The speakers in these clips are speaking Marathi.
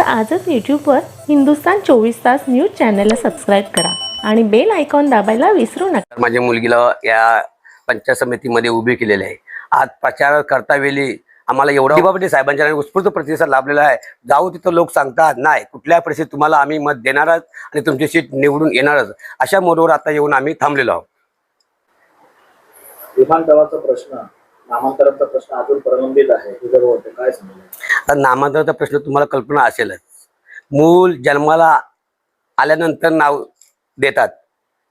तर आजच यूट्यूबवर हिंदुस्तान चोवीस तास न्यूज चॅनलला सबस्क्राईब करा आणि बेल आयकॉन दाबायला विसरू नका. तर माझ्या मुलगीला या पंचायत समितीमध्ये उभी केलेले आहे. आज प्रचार करता वेळी आम्हाला एवढा दिबापटी साहेबांच्या नावाने उत्स्फूर्त प्रतिसाद लाभलेला आहे. जाऊ तिथं लोक सांगतात नाही कुठल्या परिस्थितीत तुम्हाला आम्ही मत देणारच आणि तुमची सीट निवडून येणारच. अशा मोडवर आता येऊन आम्ही थांबलेलो आहोत. विमानतळाचा प्रश्न. नामांतराचा प्रश्न अजून प्रलंबित आहे. काय आता नामांतराचा प्रश्न तुम्हाला कल्पना असेलच. मूल जन्माला आल्यानंतर नाव देतात.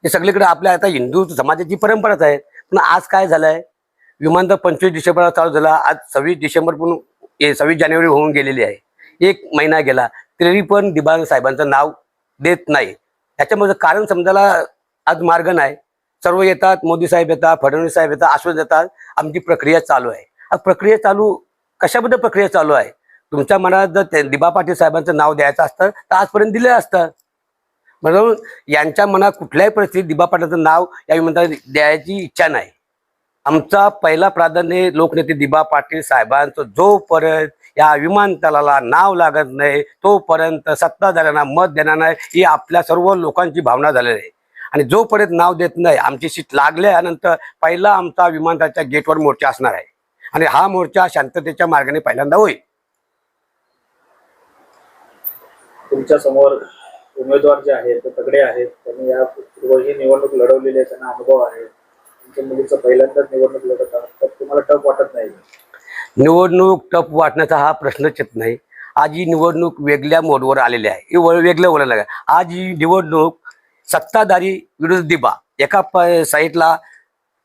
हे सगळीकडे आपल्या आता हिंदू समाजाची परंपराच आहे. पण आज काय झालंय? विमानतळ पंचवीस डिसेंबरला चालू झाला. आज सव्वीस डिसेंबर पण सव्वीस जानेवारी होऊन गेलेली आहे. एक महिना गेला. तरी पण दिबांग साहेबांचं नाव देत नाही. त्याच्यामध्ये कारण समजायला आज मार्ग नाही. सर्व येतात मोदी साहेब येतात फडणवीस साहेब येतात आश्वास देतात. आमची प्रक्रिया चालू आहे. आज प्रक्रिया चालू कशाबद्दल प्रक्रिया चालू आहे? तुमच्या मनात जर ते दिबा पाटील साहेबांचं नाव द्यायचं असतं तर आजपर्यंत दिलं असतं. म्हणून यांच्या मनात कुठल्याही परिस्थितीत दिबा पाटलाचं नाव या विमानतळात द्यायची इच्छा नाही. आमचा पहिला प्राधान्य लोकनेते दिबा पाटील साहेबांचं जोपर्यंत या विमानतळाला नाव लागत नाही तोपर्यंत सत्ताधाऱ्यांना मत देणार नाही ही आपल्या सर्व लोकांची भावना झालेली आहे. आणि जोपर्यंत नाव देत नाही आमची सीट लागल्यानंतर पहिला आमचा विमानतळाच्या गेटवर मोर्चा असणार आहे. आणि हा मोर्चा शांततेच्या मार्गाने पहिल्यांदा होईल. तुमच्यासमोर उमेदवार जे आहेत ते तगडे आहेत. त्यांनी या पूर्वही निवडणूक लढवलेली आहे त्यांना अनुभव आहे. तुमच्या मुलीचं पहिल्यांदाच निवडणूक लढत आहात. तर तुम्हाला टफ वाटत नाही? निवडणूक टप वाटण्याचा हा प्रश्नच येत नाही. आज ही निवडणूक वेगळ्या मोडवर आलेली आहे. वेगळ्या वळण आहे आज ही निवडणूक सत्ताधारी विरुद्ध दिबा. एका प- साईडला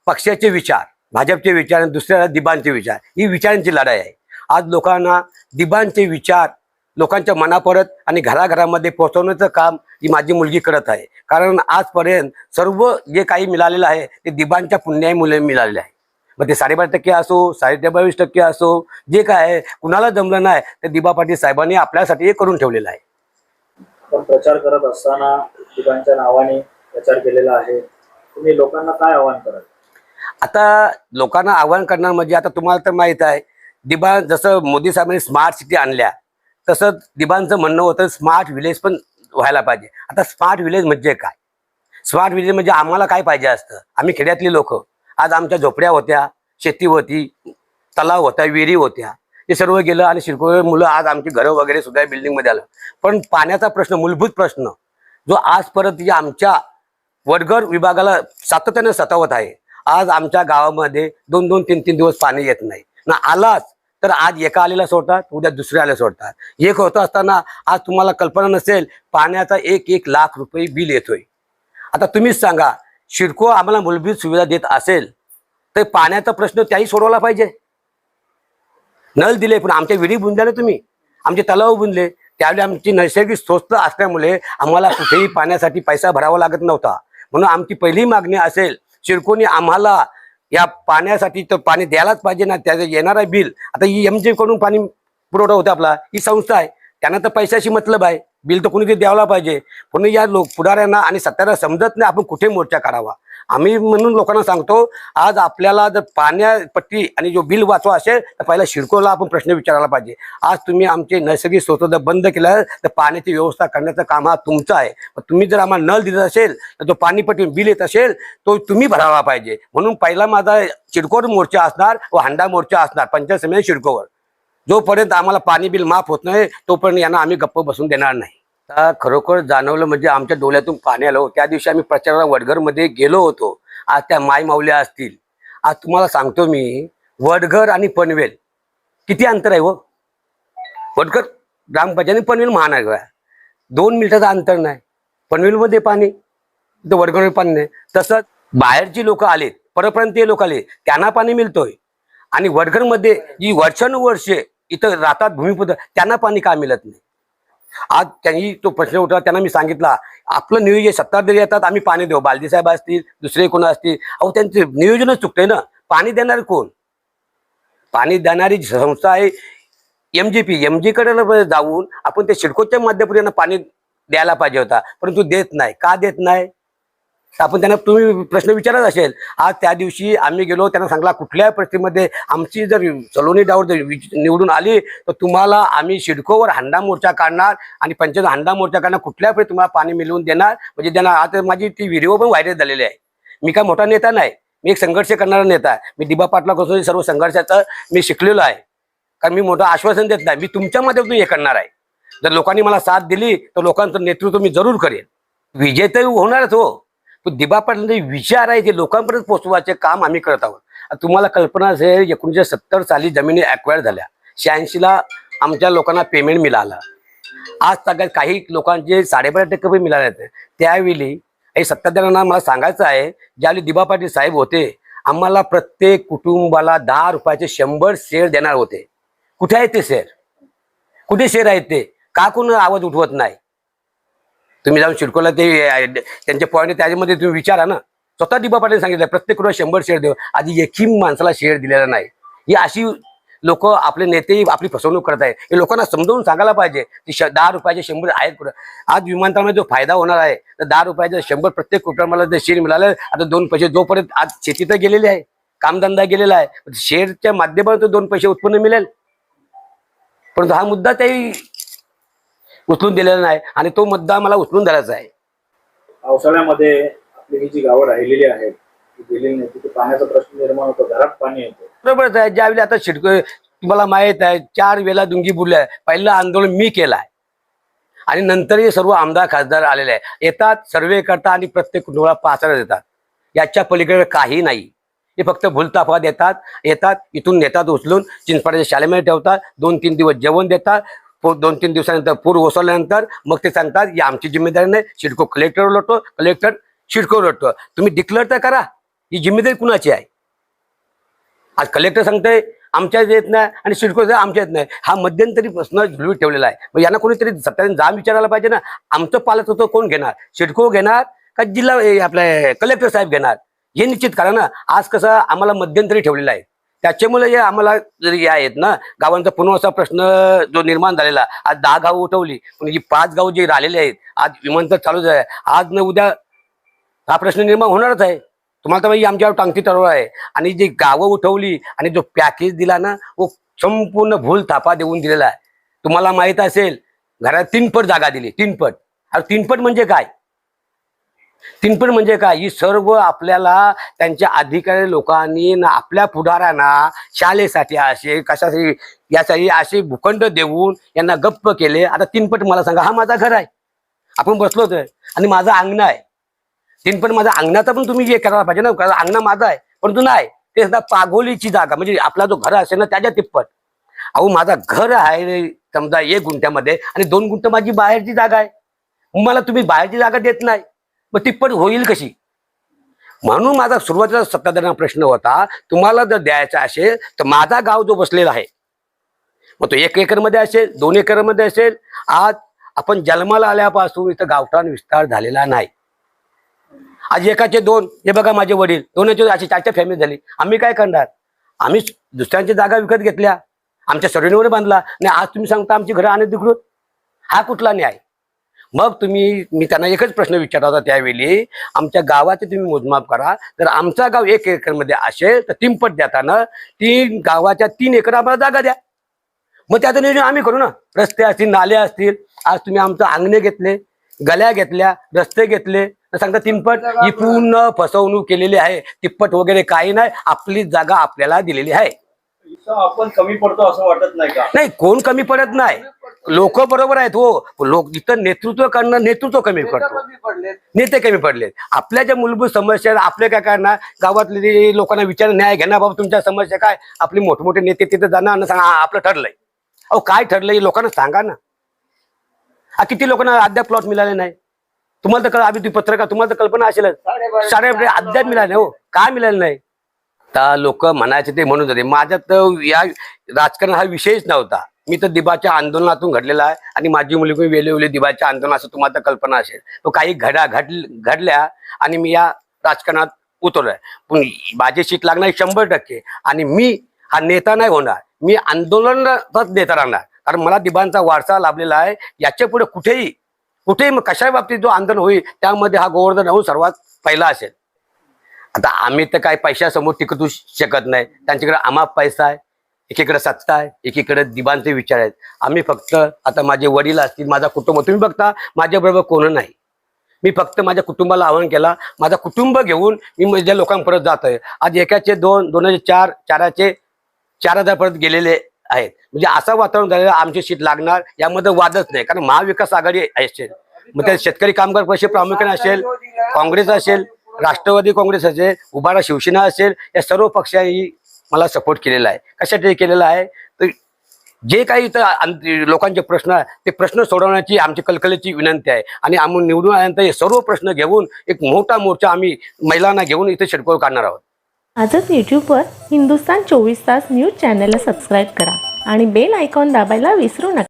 पक्षाचे विचार भाजपचे विचार आणि दुसऱ्याला दिबांचे विचार. ही विचारांची लढाई आहे. आज लोकांना दिबांचे विचार लोकांच्या मनापरत आणि घराघरामध्ये पोहोचवण्याचं काम ही माझी मुलगी करत आहे. कारण आजपर्यंत सर्व जे काही मिळालेलं आहे ते दिबांच्या पुण्याही मुले मिळालेलं आहे. मग ते साडेबारा टक्के असो साडेबावीस टक्के असो जे काय आहे कुणाला जमलं नाही ते दिबा पाटील साहेबांनी आपल्यासाठी हे करून ठेवलेलं आहे. आपण प्रचार करत असताना दिबांच्या नावाने प्रचार केलेला आहे. तुम्ही लोकांना काय आव्हान कराल? आता लोकांना आव्हान करणार म्हणजे आता तुम्हाला तर माहीत आहे दिबा जसं मोदी साहेबांनी स्मार्ट सिटी आणल्या तसंच दिबांचं म्हणणं होतं स्मार्ट विलेज पण व्हायला पाहिजे. आता स्मार्ट विलेज म्हणजे काय? स्मार्ट विलेज म्हणजे आम्हाला काय पाहिजे असतं? आम्ही खेड्यातली लोक. आज आमच्या झोपड्या होत्या शेती होती तलाव होत्या विहिरी होत्या. हे सर्व गेलं आणि शिरकोळ मुलं आज आमची घरं वगैरे सुद्धा बिल्डिंगमध्ये आलं. पण पाण्याचा प्रश्न मूलभूत प्रश्न जो आजपर्यंत या आमच्या वडगर विभागाला सातत्याने सतावत आहे. आज आमच्या गावामध्ये दोन दोन तीन तीन दिवस पाणी येत नाही. ना आलाच तर आज एका आलेला सोडतात उद्या दुसऱ्या आल्या सोडतात. एक होत असताना आज तुम्हाला कल्पना नसेल पाण्याचा एक एक लाख रुपये बिल येतोय. आता तुम्हीच सांगा शिडको आम्हाला मूलभूत सुविधा देत असेल तर पाण्याचा प्रश्न त्याही सोडवला पाहिजे. नळ दिले पण आमच्या विहिरी बुंजल्या ना तुम्ही. आमचे तलाव बुंजले त्यावेळी आमची नैसर्गिक स्वस्त असल्यामुळे आम्हाला कुठेही पाण्यासाठी पैसा भरावा लागत नव्हता. म्हणून आमची पहिली मागणी असेल शिरकोनी आम्हाला या पाण्यासाठी तर पाणी द्यायलाच पाहिजे ना त्याचं येणारं बिल. आता ही एमकडून पाणी पुरवठा होता आपला. ही संस्था आहे. त्यांना तर पैशाशी मतलब आहे. बिल तर कोणीतरी द्यायला पाहिजे. म्हणून या लोक पुढाऱ्यांना आणि सत्याला समजत नाही आपण कुठे मोर्चा करावा आम्ही म्हणून लोकांना सांगतो आज आपल्याला जर पाण्यापट्टी आणि जो बिल वाचवा असेल तर पहिला शिडकोला आपण प्रश्न विचारायला पाहिजे. आज तुम्ही आमचे नैसर्गिक स्रोत जर बंद केलं तर पाण्याची व्यवस्था करण्याचं काम हा तुमचं आहे. तुम्ही जर आम्हाला नळ दिला असेल तर जो पाणीपट्टी बिल येत असेल तो तुम्ही भरावा पाहिजे. म्हणून पहिला माझा चिडकोर मोर्चा असणार व हांडा मोर्चा असणार पंचायत समिती शिडकोवर. जोपर्यंत आम्हाला पाणी बिल माफ होत नाही तोपर्यंत यांना आम्ही गप्प बसून देणार नाही. आता खरोखर जाणवलं म्हणजे आमच्या डोळ्यातून पाणी आलं. त्या दिवशी आम्ही प्रचाराला वडघरमध्ये गेलो होतो. आज त्या माय माऊल्या असतील. आज तुम्हाला सांगतो मी वडघर आणि पनवेल. किती अंतर आहे व वडघर ग्रामपंचायत आणि पनवेल महानगर आहे. दोन मिनिटाचं अंतर नाही. पनवेलमध्ये पाणी तर वडघरमध्ये पाणी नाही. तसंच बाहेरची लोक आलेत परप्रांतीय लोक आले त्यांना पाणी मिळतोय. आणि वडघरमध्ये जी वर्षानुवर्षे इथं राहतात भूमिपुत्र त्यांना पाणी का मिळत नाही? आज त्यांनी तो प्रश्न उठला त्यांना मी सांगितला आपलं नियोजन सत्ताधारी येतात आम्ही पाणी देऊ. बालदी साहेब असतील दुसरे कोण असतील? अहो त्यांचे नियोजनच चुकतंय ना. पाणी देणार कोण? पाणी देणारी जी संस्था आहे एम जी पी एमकडे जाऊन आपण ते शिडकोच्या माध्यमातून पाणी द्यायला पाहिजे होता. परंतु देत नाही. का देत नाही? आपण त्यांना तुम्ही प्रश्न विचारत असेल आज त्या दिवशी आम्ही गेलो त्यांना सांगला कुठल्याही परिस्थितीमध्ये आमची जर सलोनी डावर जर निवडून आली तर तुम्हाला आम्ही शिडकोवर हंडा मोर्चा काढणार आणि पंचायत हंडा मोर्चा काढणार कुठल्या परिस्थिती तुम्हाला पाणी मिळवून देणार. म्हणजे त्यांना आता माझी ती व्हिडिओ पण व्हायरल झालेली आहे. मी काय मोठा नेता नाही. मी एक संघर्ष करणारा नेता आहे. मी दिबा पाटला कसं सर्व संघर्षाचं मी शिकलेलो आहे. कारण मी मोठं आश्वासन देत नाही. मी तुमच्या माध्यमातून हे करणार आहे. जर लोकांनी मला साथ दिली तर लोकांचं नेतृत्व मी जरूर करेन. विजय तर होणारच हो. पण दिबा पाटलांचे विचार आहे ते लोकांपर्यंत पोहोचवायचे काम आम्ही करत आहोत. तुम्हाला कल्पना असेल एकोणीसशे सत्तर साली जमिनी अक्वायर झाल्या. शहाऐंशीला आमच्या लोकांना पेमेंट मिळालं. आज सगळ्यात काही लोकांचे साडेबारा टक्के पण मिळाले आहेत. त्यावेळी हे सत्ताधाऱ्यांना मला सांगायचं आहे ज्यावेळी दिबा पाटील साहेब होते आम्हाला प्रत्येक कुटुंबाला दहा रुपयाचे शंभर शेअर देणार होते. कुठे आहेत ते शेअर कुठे शेअर आहेत ते? का कोण आवाज उठवत नाही? तुम्ही जाऊन शिडकोला ते त्यांचे पॉईंट त्याच्यामध्ये तुम्ही विचारा ना. स्वतः दिबा पाटील सांगितलं प्रत्येक कुठं शंभर शेअर देऊ. आधी एकही माणसाला शेअर दिलेला नाही. ही अशी लोक आपले नेते आपली फसवणूक करत आहे हे लोकांना समजावून सांगायला पाहिजे की श दहा रुपयाचे शंभर आहेत कुठं? आज विमानतळामध्ये जो फायदा होणार आहे तर दहा रुपयाचे शंभर प्रत्येक कुटुंबाला जर शेअर मिळालं आता दोन पैसे जोपर्यंत आज शेती तर गेलेली आहे कामधंदा गेलेला आहे शेअरच्या माध्यमातून दोन पैसे उत्पन्न मिळेल. परंतु हा मुद्दा त्याही उचलून दिलेला नाही आणि तो मुद्दा मला उचलून धरायचा आहे. पावसाळ्यामध्ये आपली ही जी गावं राहिलेली आहेत ती गेलेली नाही तिथे पाण्याचा प्रश्न निर्माण होतो घरात पाणी येतं. बरोबरच आहे ज्यावेळी आता शिडक तुम्हाला माहीत आहे चार वेळा दुंगी बुडल्या. पहिलं आंदोलन मी केलं आहे. आणि नंतर हे सर्व आमदार खासदार आलेले आहे येतात सर्वे करतात आणि प्रत्येक कुटुंबाला पाचारा देतात. याच्या पलीकडे काही नाही. हे फक्त भूलताफा देतात येतात इथून नेतात उचलून चिंचपाड्याच्या शाळेमध्ये ठेवतात दोन तीन दिवस जेवण देतात दोन तीन दिवसानंतर पूर ओसरल्यानंतर मग ते सांगतात ही आमची जिम्मेदारी नाही शिडको कलेक्टर लोटतो कलेक्टर शिडको लोटतो तुम्ही डिक्लेअर तर करा ही जिम्मेदारी कुणाची आहे? आज कलेक्टर सांगतंय आमच्याच येत नाही आणि सिडको आमच्या येत नाही. हा मध्यंतरी प्रश्न झुलवीत ठेवलेला आहे. मग यांना कोणीतरी सत्याने जाम विचारायला पाहिजे ना आमचं पालक होतं कोण घेणार? सिडको घेणार का जिल्हा हे आपले कलेक्टर साहेब घेणार? हे निश्चित करा ना. आज कसं आम्हाला मध्यंतरी ठेवलेलं आहे. त्याच्यामुळे हे आम्हाला जरी हे आहेत ना गावांचा पुन्हा असा प्रश्न जो निर्माण झालेला आज दहा गावं उठवली पण जी पाच गाव जे राहिलेले आहेत आज विमानतळ चालूच आहे. आज न उद्या हा प्रश्न निर्माण होणारच आहे. तुम्हाला तर माहिती आमच्यावर टांगती तरळ आहे. आणि जी गावं उठवली आणि जो पॅकेज दिला ना तो संपूर्ण भूल थापा देऊन दिलेला आहे. तुम्हाला माहीत असेल घरात तीन पट जागा दिली तीन पट. अरे तीन पट म्हणजे काय? तीनपण म्हणजे काय? ही सर्व आपल्याला त्यांच्या अधिकारी लोकांनी ना आपल्या पुढाऱ्यांना शाळेसाठी असे कशासाठी यासाठी असे भूखंड देऊन यांना गप्प केले. आता तीनपट मला सांगा हा माझा घर आहे. आपण बसलोच आहे आणि माझं अंगण आहे. तीनपट माझा अंगणाचा पण तुम्ही हे करायला पाहिजे ना. कारण अंगणा माझा आहे. परंतु नाही ते सुद्धा पागोलीची जागा. म्हणजे आपला जो घर असेल ना त्याच्या तिप्पट. अहो माझा घर आहे समजा एक गुंठ्यामध्ये. आणि दोन गुंठ माझी बाहेरची जागा आहे. मला तुम्ही बाहेरची जागा देत नाही. मग तिप्पट होईल कशी? म्हणून माझा सुरुवातीला सत्ताधाऱ्यांना प्रश्न होता तुम्हाला जर द्यायचा असेल तर माझा गाव जो बसलेला आहे मग तो एक एकरमध्ये असेल दोन एकरमध्ये असेल आज आपण जन्माला आल्यापासून इथं गावठाण विस्तार झालेला नाही. आज एकाचे दोन हे बघा माझे वडील दोनाचे अशी चारच्या फॅमिली झाली. आम्ही काय करणार? आम्ही दुसऱ्यांची जागा विकत घेतल्या आमच्या सडणीवर बांधला आणि आज तुम्ही सांगता आमची घरं अनधिकृत. हा कुठला न्याय? मग तुम्ही मी त्यांना एकच प्रश्न विचारला होता त्यावेळी आमच्या गावाचे तुम्ही मोजमाप करा. जर आमचा गाव एक एकरमध्ये असेल तर तीन पट देताना तीन गावाच्या तीन एकर आम्हाला जागा द्या. मग त्याचं नियोजन आम्ही करू ना. रस्ते असतील नाले असतील. आज तुम्ही आमचं अंगणे घेतले गल्या घेतल्या रस्ते घेतले. तर सांगता तिनपट ही पूर्ण फसवणूक केलेली आहे. तिप्पट वगैरे काही नाही. आपली जागा आपल्याला दिलेली आहे. आपण कमी पडतो असं वाटत नाही का? नाही कोण कमी पडत नाही. लोक बरोबर आहेत हो. लोक इथं नेतृत्व करणं नेतृत्व कमी करतो नेते कमी पडले आपल्या ज्या मूलभूत समस्या आहेत, आपले काय करणार? गावातले लोकांना विचार न्याय घेणार बाबा तुमच्या समस्या काय? आपले मोठमोठे नेते तिथे जाणार आणि सांगा "हा, आपलं ठरलंय. अहो काय ठरलंय लोकांना सांगा ना. किती लोकांना अद्याप प्लॉट मिळाले नाही? तुम्हाला तर कळ- आम्ही तुम्ही पत्रकार तुम्हाला तर कल्पना असेलच. साडे अद्याप मिळाले हो. काय मिळालं नाही? लोक म्हणायचे ते म्हणून होते माझ्यात तर या राजकारण हा विषयच नव्हता. मी तर दिबाच्या आंदोलनातून घडलेला आहे आणि माझी मुली पण दिबाच्या आंदोलन असं तुम्हाला तर कल्पना असेल. तो काही घडा घड घडल्या आणि मी या राजकारणात उतरलोय. पण माझी सीट लागणार शंभर टक्के आणि मी हा नेता नाही होणार. मी आंदोलनातच नेता राहणार. कारण मला दिबांचा वारसा लाभलेला आहे. याच्यापुढे कुठेही कुठेही मग कशा बाबतीत जो आंदोलन होईल त्यामध्ये हा गोवर्धन राहून सर्वात पहिला असेल. आता आम्ही तर काय पैशासमोर टिकतू शकत नाही. त्यांच्याकडे आम्हा पैसा आहे. एकीकडे सत्ता आहे एकीकडे दिबांचे विचार आहेत. आम्ही फक्त आता माझे वडील असतील माझा कुटुंब तुम्ही बघता माझ्याबरोबर कोण नाही. मी फक्त माझ्या कुटुंबाला आवाहन केला माझा कुटुंब घेऊन मी माझ्या लोकांपर्यंत जात आहे आज एकाचे दोन दोनाचे चार चाराचे चार हजारपर्यंत गेलेले आहेत. म्हणजे असं वातावरण झालेलं आमची सीट लागणार यामध्ये वादच नाही. कारण महाविकास आघाडी असेल मग त्या शेतकरी कामगार पक्ष प्रामुख्याने असेल काँग्रेस असेल राष्ट्रवादी काँग्रेस असेल उभारा शिवसेना असेल या सर्व पक्षांनी मला सपोर्ट केलेला आहे. कशासाठी केलेला आहे? तर जे काही इथं लोकांचे प्रश्न आहे ते प्रश्न सोडवण्याची आमची कलकलेची विनंती आहे. आणि आम्ही निवडून आल्यानंतर हे सर्व प्रश्न घेऊन एक मोठा मोर्चा आम्ही महिलांना घेऊन इथे शेडकोळ काढणार आहोत. आजच यूट्यूबवर हिंदुस्तान चोवीस तास न्यूज चॅनलला सबस्क्राईब करा आणि बेल आयकॉन दाबायला विसरू नका.